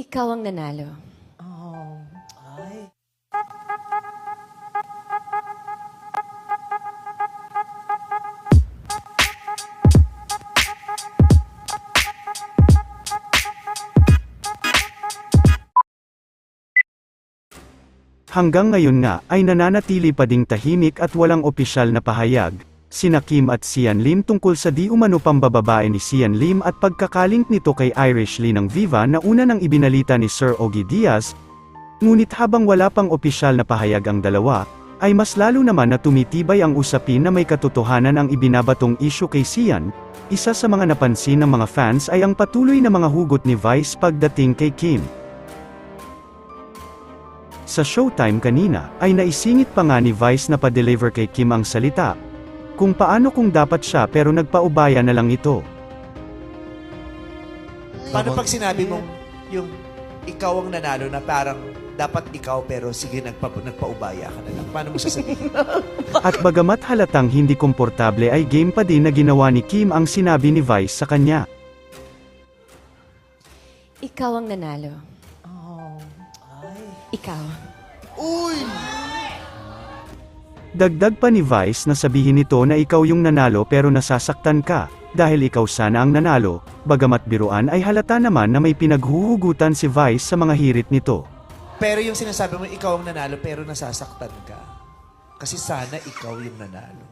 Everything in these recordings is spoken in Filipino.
Ikaw ang nanalo. Oh. Ay. Hanggang ngayon nga ay nananatili pa ding tahimik at walang opisyal na pahayag, sina Kim at Sian Lim tungkol sa di umano pambababae ni Sian Lim at pagkakalink nito kay Irish Lee ng Viva na una nang ibinalita ni Sir Ogie Diaz. Ngunit habang wala pang opisyal na pahayag ang dalawa, ay mas lalo naman na tumitibay ang usapin na may katotohanan ang ibinabatong isyu kay Sian, isa sa mga napansin ng mga fans ay ang patuloy na mga hugot ni Vice pagdating kay Kim. Sa showtime kanina, ay naisingit pa nga ni Vice na pa-deliver kay Kim ang salita. Kung paano kung dapat siya pero nagpaubaya na lang ito. Paano pag sinabi mong yung ikaw ang nanalo na parang dapat ikaw pero sige nagpa, nagpaubaya ka na lang. Paano mo sasabihin? At bagamat halatang hindi komportable ay game pa din na ginawa ni Kim ang sinabi ni Vice sa kanya. Ikaw ang nanalo. oh. Ay. Ikaw. Uy! Dagdag pa ni Vice na sabihin nito na ikaw yung nanalo pero nasasaktan ka, dahil ikaw sana ang nanalo, bagamat biruan ay halata naman na may pinaghuhugutan si Vice sa mga hirit nito. Pero yung sinasabi mo ikaw ang nanalo pero nasasaktan ka. Kasi sana ikaw yung nanalo.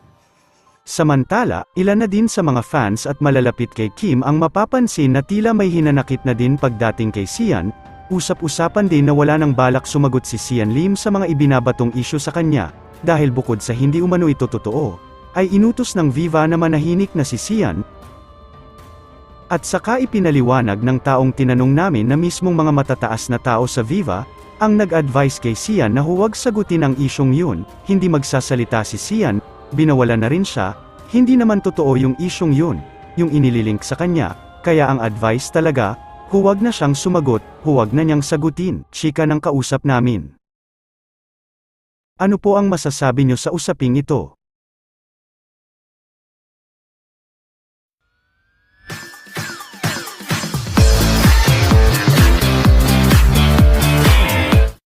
Samantala, ilan na din sa mga fans at malalapit kay Kim ang mapapansin na tila may hinanakit na din pagdating kay Sian, usap-usapan din na wala nang balak sumagot si Sian Lim sa mga ibinabatong isyu sa kanya, dahil bukod sa hindi umano ito totoo, ay inutos ng Viva na manahimik na si Sian, at saka ipinaliwanag ng taong tinanong namin na mismong mga matataas na tao sa Viva, ang nag-advise kay Sian na huwag sagutin ang isyong yun, hindi magsasalita si Sian, binawalan na rin siya, hindi naman totoo yung isyong yun, yung inililink sa kanya, kaya ang advice talaga, huwag na siyang sumagot, huwag na niyang sagutin, chika ng kausap namin. Ano po ang masasabi niyo sa usaping ito?